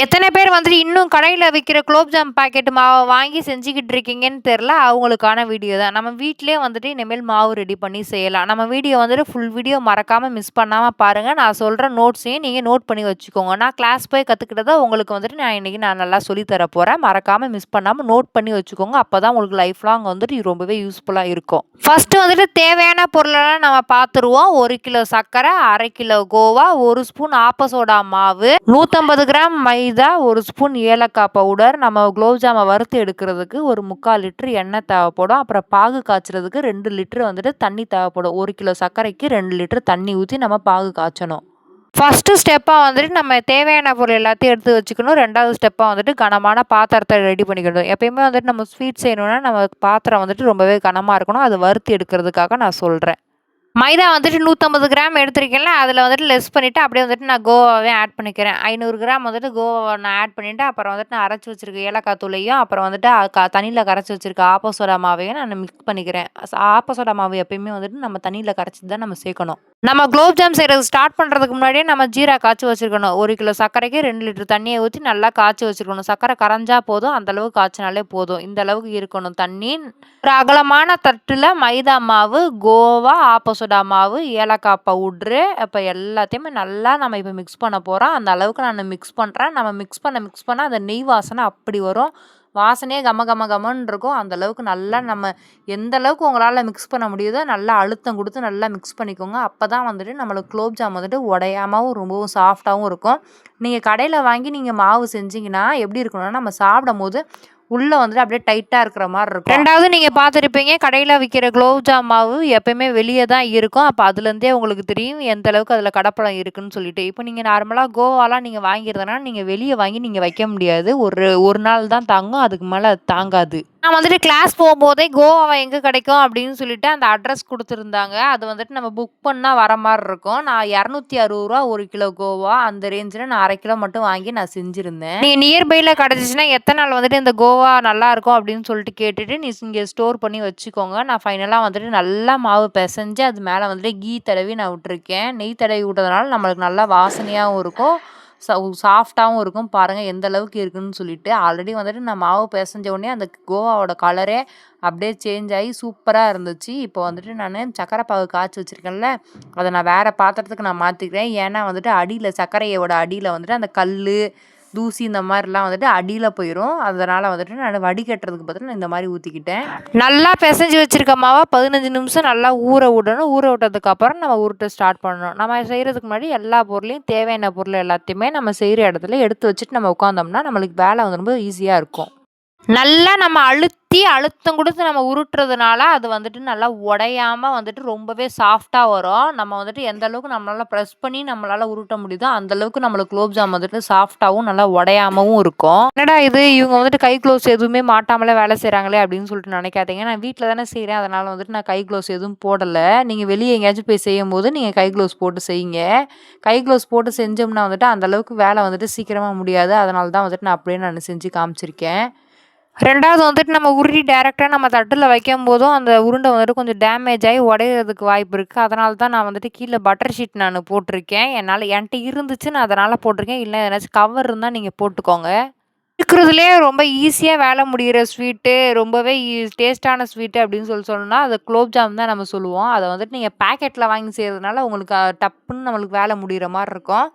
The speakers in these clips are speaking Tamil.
எத்தனை பேர் வந்துட்டு இன்னும் கடையில் விற்கிற குலோப்ஜாம் பாக்கெட் மாவை வாங்கி செஞ்சுக்கிட்டு இருக்கீங்கன்னு தெரில அவங்களுக்கான வீடியோ தான். நம்ம வீட்டிலே வந்துட்டு இனிமேல் மாவு ரெடி பண்ணி செய்யலாம். நம்ம வீடியோ வந்துட்டு ஃபுல் வீடியோ மறக்காமல் மிஸ் பண்ணாமல் பாருங்கள் நான் சொல்கிற நோட்ஸையும் நீங்கள் நோட் பண்ணி வச்சுக்கோங்க. நான் கிளாஸ் போய் கற்றுக்கிட்டதை உங்களுக்கு வந்துட்டு நான் இன்றைக்கி நான் நல்லா சொல்லித்தர போகிறேன் மறக்காமல் மிஸ் பண்ணாமல் நோட் பண்ணி வச்சுக்கோங்க. அப்போ தான் உங்களுக்கு லைஃப் லாங் வந்துட்டு ரொம்பவே யூஸ்ஃபுல்லாக இருக்கும். ஃபஸ்ட்டு வந்துட்டு தேவையான பொருளெல்லாம் நம்ம பார்த்துருவோம் ஒரு கிலோ சர்க்கரை அரை கிலோ கோவா ஒரு ஸ்பூன் ஆப்பசோடா மாவு நூற்றம்பது கிராம் மை மைதா ஒரு ஸ்பூன் ஏலக்காய் பவுடர் நம்ம குலோப்ஜாமை வறுத்து எடுக்கிறதுக்கு ஒரு முக்கால் லிட்ரு எண்ணெய் தேவைப்படும். அப்புறம் பாகு காய்ச்சறதுக்கு ரெண்டு லிட்ரு வந்துட்டு தண்ணி தேவைப்படும். ஒரு கிலோ சர்க்கரைக்கு ரெண்டு லிட்டர் தண்ணி ஊற்றி நம்ம பாகு காய்ச்சணும். ஃபஸ்ட்டு ஸ்டெப்பாக வந்துட்டு நம்ம தேவையான பொருள் எல்லாத்தையும் எடுத்து வச்சுக்கணும். ரெண்டாவது ஸ்டெப்பாக வந்துட்டு கனமான பாத்திரத்தை ரெடி பண்ணிக்கணும். எப்பயுமே வந்துட்டு நம்ம ஸ்வீட் செய்யணுன்னா நம்ம பாத்திரம் வந்துட்டு ரொம்பவே கனமாக இருக்கணும். அதை வறுத்து எடுக்கிறதுக்காக நான் சொல்கிறேன் மைதா வந்துட்டு நூற்றம்பது கிராம் எடுத்திருக்கேன்ல அதில் வந்துட்டு லெஸ் பண்ணிவிட்டு அப்படியே வந்துட்டு நான் கோவாவே ஆட் பண்ணிக்கிறேன். ஐநூறு கிராம் வந்துட்டு கோவா நான் ஆட் பண்ணிவிட்டு அப்புறம் வந்துட்டு நான் அரைச்சி வச்சிருக்க ஏலக்காய் தூளையும் அப்புறம் வந்துட்டு க தண்ணியில் கரைச்சி வச்சிருக்க ஆப்போசோடா மாவையும் நான் மிக்ஸ் பண்ணிக்கிறேன். ஆப்போசோடா மாவு எப்பயுமே வந்துட்டு நம்ம தண்ணியில் கரைச்சி தான் நம்ம சேர்க்கணும். நம்ம குலோப் ஜாம் செய்கிறது ஸ்டார்ட் பண்ணுறதுக்கு முன்னாடியே நம்ம ஜீரா காய்ச்சி வச்சிருக்கணும். ஒரு கிலோ சர்க்கரைக்கு ரெண்டு லிட்டர் தண்ணியை ஊற்றி நல்லா காய்ச்சி வச்சிருக்கணும். சர்க்கரை கரைஞ்சா போதும் அந்தளவுக்கு காய்ச்சினாலே போதும். இந்த அளவுக்கு இருக்கணும் தண்ணி. ஒரு அகலமான தட்டில் மைதா மாவு கோவா ஆப்போசோடா மாவு ஏலக்காய் பவுட்ரு இப்போ எல்லாத்தையுமே நல்லா நம்ம இப்போ மிக்ஸ் பண்ண போகிறோம் அந்த அளவுக்கு நான் மிக்ஸ் பண்ணுறேன் நம்ம மிக்ஸ் பண்ண மிக்ஸ் பண்ண அந்த நெய் வாசனை அப்படி வரும். வாசனையே கம கம கமன்னு இருக்கும். அந்த அளவுக்கு நல்லா நம்ம எந்த அளவுக்கு உங்களால் மிக்ஸ் பண்ண முடியுதோ நல்லா அழுத்தம் கொடுத்து நல்லா மிக்ஸ் பண்ணிக்கோங்க. அப்போ தான் வந்துட்டு நம்மளுக்கு குலோப் ஜாம் வந்துட்டு உடையாமவும் ரொம்பவும் சாஃப்டாகவும் இருக்கும். நீங்கள் கடையில் வாங்கி நீங்கள் மாவு செஞ்சீங்கன்னா எப்படி இருக்கணும்னா நம்ம சாப்பிடும் போது உள்ளே வந்துட்டு அப்படியே டைட்டாக இருக்கிற மாதிரி இருக்கும். ரெண்டாவது நீங்கள் பார்த்துருப்பீங்க கடையில் விற்கிற குலோப்ஜாம் மாவு எப்பயுமே வெளியே தான் இருக்கும். அப்போ அதுலேருந்தே உங்களுக்கு தெரியும் எந்த அளவுக்கு அதில் கடப்படம் இருக்குன்னு சொல்லிட்டு. இப்போ நீங்கள் நார்மலாக கோவாலாம் நீங்கள் வாங்கியிருந்தனா நீங்கள் வெளியே வாங்கி நீங்கள் வைக்க முடியாது. ஒரு ஒரு நாள் தான் தாங்கும் அதுக்கு மேலே தாங்காது. நான் வந்துட்டு கிளாஸ் போகும்போதே கோவாவை எங்கே கிடைக்கும் அப்படின்னு சொல்லிட்டு அந்த அட்ரஸ் கொடுத்துருந்தாங்க. அது வந்துட்டு நம்ம புக் பண்ணால் வர மாதிரி இருக்கும். நான் இரநூத்தி அறுபது ரூபா ஒரு கிலோ கோவா அந்த ரேஞ்சில் நான் அரை கிலோ மட்டும் வாங்கி நான் செஞ்சுருந்தேன். நீங்கள் நியர்பையில் கிடச்சிச்சின்னா எத்தனை நாள் வந்துட்டு இந்த கோவா நல்லா இருக்கும் அப்படின்னு சொல்லிட்டு கேட்டுட்டு நீ இங்கே ஸ்டோர் பண்ணி வச்சுக்கோங்க. நான் ஃபைனலாக வந்துட்டு நல்லா மாவு பிசைஞ்சு அது மேலே வந்துட்டு கீ தடவி நான் விட்டுருக்கேன். நெய் தடவி விட்டதுனால நம்மளுக்கு நல்லா வாசனையாகவும் இருக்கும். சாஃப்டாகவும் இருக்கும். பாருங்கள் எந்த அளவுக்கு இருக்குன்னு சொல்லிட்டு. ஆல்ரெடி வந்துட்டு நான் மாவு பிசைஞ்ச உடனே அந்த கோவாவோட கலரே அப்படியே சேஞ்ச் ஆகி சூப்பராக இருந்துச்சு. இப்போ வந்துட்டு நான் சக்கரை பாகு காய்ச்சி வச்சுருக்கேன்ல அதை நான் வேறு பாத்திரத்துக்கு நான் மாற்றிக்கிறேன் ஏன்னா வந்துட்டு அடியில் சர்க்கரையோட அடியில் வந்துட்டு அந்த கல் தூசி இந்த மாதிரிலாம் வந்துட்டு அடியில் போயிடும் அதனால் வந்துட்டு நான் வடிகட்டுறதுக்கு பார்த்துட்டு நான் இந்த மாதிரி ஊற்றிக்கிட்டேன் நல்லா பிசைஞ்சு வச்சுருக்க மாவை பதினஞ்சு நிமிஷம் நல்லா ஊற விடணும். ஊற விட்டதுக்கப்புறம் நம்ம உருட்ட ஸ்டார்ட் பண்ணணும். நம்ம செய்கிறதுக்கு முன்னாடி எல்லா பொருளையும் தேவையான பொருள் எல்லாத்தையுமே நம்ம செய்கிற இடத்துல எடுத்து வச்சுட்டு நம்ம உட்காந்தோம்னா நம்மளுக்கு வேலை வந்து ரொம்ப ஈஸியாக இருக்கும். நல்லா நம்ம அழுத்தி அழுத்தம் கொடுத்து நம்ம உருட்டுறதுனால அது வந்துட்டு நல்லா உடையாம வந்துட்டு ரொம்பவே சாஃப்டாக வரும். நம்ம வந்துட்டு எந்த அளவுக்கு நம்மளால் ப்ரெஸ் பண்ணி நம்மளால் உருட்ட முடியுதோ அந்தளவுக்கு நம்மளுக்கு குலோப் ஜாம் வந்துட்டு சாஃப்டாகவும் நல்லா உடையாமவும் இருக்கும். என்னடா இது? இவங்க வந்துட்டு கை க்ளோஸ் எதுவுமே மாட்டாமலே வேலை செய்கிறாங்களே அப்படின்னு சொல்லிட்டு நினைக்காதீங்க. நான் வீட்டில் தானே செய்கிறேன் அதனால் வந்துட்டு நான் கை க்ளோஸ் எதுவும் போடலை. நீங்கள் வெளியே எங்கேயாச்சும் போய் செய்யும் போது நீங்கள் கை க்ளோஸ் போட்டு செய்யுங்க. கை க்ளோஸ் போட்டு செஞ்சோம்னா வந்துட்டு அந்த அளவுக்கு வேலை வந்துட்டு சீக்கிரமாக முடியாது. அதனால தான் வந்துட்டு நான் அப்படியே நான் செஞ்சு காமிச்சிருக்கேன். ரெண்டாவது வந்துட்டு நம்ம உருட்டி டேரெக்டாக நம்ம தட்டில் வைக்கும் போதும் அந்த உருண்டை வந்துட்டு கொஞ்சம் டேமேஜ் ஆகி உடையிறதுக்கு வாய்ப்பு இருக்குது அதனால தான் நான் வந்துட்டு கீழே பட்டர் ஷீட் நான் போட்டிருக்கேன். என்னால் என்கிட்ட இருந்துச்சு நான் அதனால் போட்டிருக்கேன். இல்லை ஏதாச்சும் கவர் இருந்தால் நீங்கள் போட்டுக்கோங்க. இருக்கிறதுலே ரொம்ப ஈஸியாக வேலை முடிகிற ஸ்வீட்டு ரொம்பவே e, டேஸ்ட்டான ஸ்வீட்டு அப்படின்னு சொல்லி சொல்லணும்னா அது குலோப் ஜாம் தான் நம்ம சொல்லுவோம். அதை வந்துட்டு நீங்கள் பேக்கெட்டில் வாங்கி செய்கிறதுனால உங்களுக்கு டப்புன்னு நம்மளுக்கு வேலை முடிகிற மாதிரி இருக்கும்.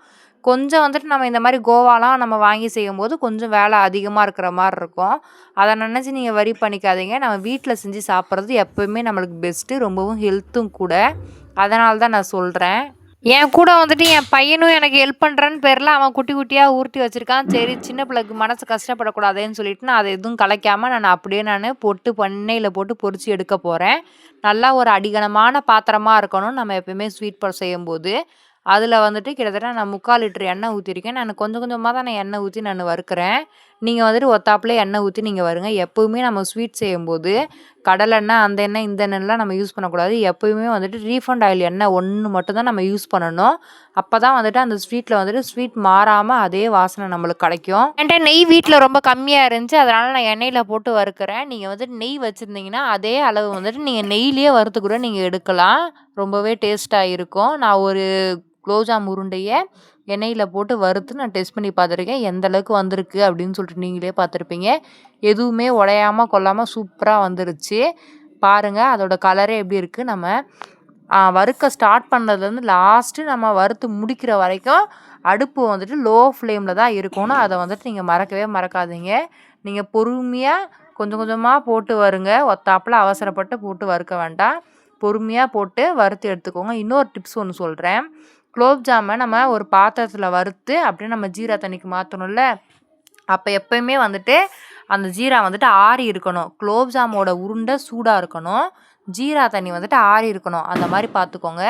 கொஞ்சம் வந்துட்டு நம்ம இந்த மாதிரி கோவாலாம் நம்ம வாங்கி செய்யும்போது கொஞ்சம் வேலை அதிகமாக இருக்கிற மாதிரி இருக்கும். அதை நினச்சி நீங்கள் வரி பண்ணிக்காதீங்க. நம்ம வீட்டில் செஞ்சு சாப்பிட்றது எப்போயுமே நம்மளுக்கு பெஸ்ட்டு ரொம்பவும் ஹெல்த்தும் கூட. அதனால தான் நான் சொல்கிறேன் என் கூட வந்துட்டு என் பையனும் எனக்கு ஹெல்ப் பண்ணுறேன்னு பேரில் அவன் குட்டி குட்டியாக ஊர்த்தி வச்சுருக்கான். சரி சின்ன பிள்ளைக்கு மனசு கஷ்டப்படக்கூடாதேன்னு சொல்லிட்டு நான் அதை எதுவும் கலைக்காமல் நான் அப்படியே நான் பொட்டு பண்ணையில் போட்டு பொறிச்சு எடுக்க போகிறேன் நல்லா ஒரு அடிகனமான பாத்திரமாக இருக்கணும் நம்ம எப்பயுமே ஸ்வீட் பழம் செய்யும்போது. அதில் வந்துட்டு கிட்டத்தட்ட நான் முக்கால் லிட்டர் எண்ணெய் ஊற்றிருக்கேன் நான் கொஞ்சம் கொஞ்சமாக தான் நான் எண்ணெய் ஊற்றி நான் வறுக்கிறேன். நீங்கள் வந்துட்டு ஒத்தாப்புல எண்ணெய் ஊற்றி நீங்கள் வருங்க. எப்போவுமே நம்ம ஸ்வீட் செய்யும்போது கடலெண்ணெய் அந்த எண்ணெய் இந்த எண்ணெய்லாம் நம்ம யூஸ் பண்ணக்கூடாது. எப்போயுமே வந்துட்டு ரீஃபண்ட் ஆயில் எண்ணெய் ஒன்று மட்டும்தான் நம்ம யூஸ் பண்ணணும். அப்போ தான் வந்துட்டு அந்த ஸ்வீட்டில் வந்துட்டு ஸ்வீட் மாறாமல் அதே வாசனை நம்மளுக்கு கிடைக்கும். என்கிட்ட நெய் வீட்டில் ரொம்ப கம்மியாக இருந்துச்சு. அதனால் நான் எண்ணெயில் போட்டு வறுக்கிறேன். நீங்கள் வந்துட்டு நெய் வச்சுருந்தீங்கன்னா அதே அளவு வந்துட்டு நீங்கள் நெய்லேயே வறுத்து கூட நீங்கள் எடுக்கலாம். ரொம்பவே டேஸ்ட்டாக இருக்கும். நான் ஒரு குலோப்ஜாம் உருண்டையை எண்ணெயில் போட்டு வறுத்து நான் டெஸ்ட் பண்ணி பார்த்துருக்கேன். எந்த அளவுக்கு வந்திருக்கு அப்படின்னு சொல்லிட்டு நீங்களே பார்த்துருப்பீங்க. எதுவுமே உடையாமல் கொள்ளாமல் சூப்பராக வந்துருச்சு. பாருங்கள் அதோட கலரே எப்படி இருக்குது நம்ம வறுக்க ஸ்டார்ட் பண்ணதுலேருந்து லாஸ்ட்டு நம்ம வறுத்து முடிக்கிற வரைக்கும் அடுப்பு வந்துட்டு லோ ஃப்ளேமில் தான் இருக்கணும். அதை வந்துட்டு நீங்கள் மறக்கவே மறக்காதீங்க. நீங்கள் பொறுமையாக கொஞ்சம் கொஞ்சமாக போட்டு வருங்க. ஒத்தாப்பில் அவசரப்பட்டு போட்டு வறுக்க வேண்டாம். பொறுமையாக போட்டு வறுத்து எடுத்துக்கோங்க. இன்னொரு டிப்ஸ் ஒன்று சொல்கிறேன் குலோப் ஜாமை நம்ம ஒரு பாத்திரத்தில் வறுத்து அப்படியே நம்ம ஜீரா தண்ணிக்கு மாற்றணும்ல அப்போ எப்பயுமே வந்துட்டு அந்த ஜீரா வந்துட்டு ஆறி இருக்கணும். குலோப் ஜாமோட உருண்டை சூடாக இருக்கணும். ஜீரா தண்ணி வந்துட்டு ஆறி இருக்கணும். அந்த மாதிரி பார்த்துக்கோங்க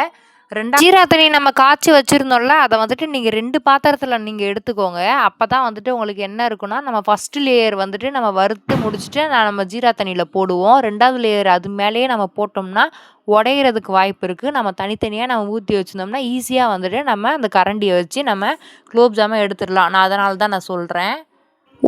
ரெண்டா ஜீரா தண்ணி நம்ம காய்ச்சி வச்சுருந்தோம்ல அதை வந்துட்டு நீங்கள் ரெண்டு பாத்திரத்தில் நீங்கள் எடுத்துக்கோங்க. அப்போ தான் வந்துட்டு உங்களுக்கு என்ன இருக்குன்னா நம்ம ஃபஸ்ட்டு லேயர் வந்துட்டு நம்ம வறுத்து முடிச்சுட்டு நான் நம்ம ஜீரா தண்ணியில் போடுவோம். ரெண்டாவது லேயர் அது மேலேயே நம்ம போட்டோம்னா உடையிறதுக்கு வாய்ப்பு இருக்குது நம்ம தனித்தனியாக நம்ம ஊற்றி வச்சுருந்தோம்னா ஈஸியாக வந்துட்டு நம்ம அந்த கரண்டியை வச்சு நம்ம குலோப் ஜாமை எடுத்துடலாம். நான் அதனால தான் நான் சொல்கிறேன்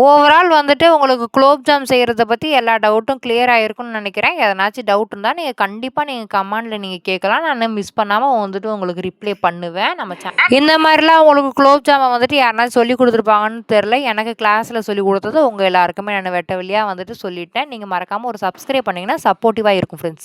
ஓவரால் வந்துட்டு உங்களுக்கு குலோப் ஜாம் செய்கிறத பற்றி எல்லா டவுட்டும் கிளியர் ஆகிருக்கும்னு நினைக்கிறேன். எதனாச்சும் டவுட் இருந்தால் நீங்கள் கண்டிப்பாக நீங்கள் கமெண்டில் நீங்கள் கேட்கலாம். நான் மிஸ் பண்ணாமல் வந்துட்டு உங்களுக்கு ரிப்ளை பண்ணுவேன். நம்ம இந்த மாதிரிலாம் உங்களுக்கு குலோப் ஜாமை வந்துட்டு யாருனாச்சும் சொல்லி கொடுத்துருப்பாங்கன்னு தெரில எனக்கு கிளாஸில் சொல்லி கொடுத்தது உங்கள் எல்லாருக்குமே நான் வெட்ட வழியாக வந்துட்டு சொல்லிட்டேன். நீங்கள் மறக்காமல் ஒரு சப்ஸ்கிரைப் பண்ணிங்கன்னா சப்போர்ட்டிவாக இருக்கும் ஃப்ரெண்ட்ஸ்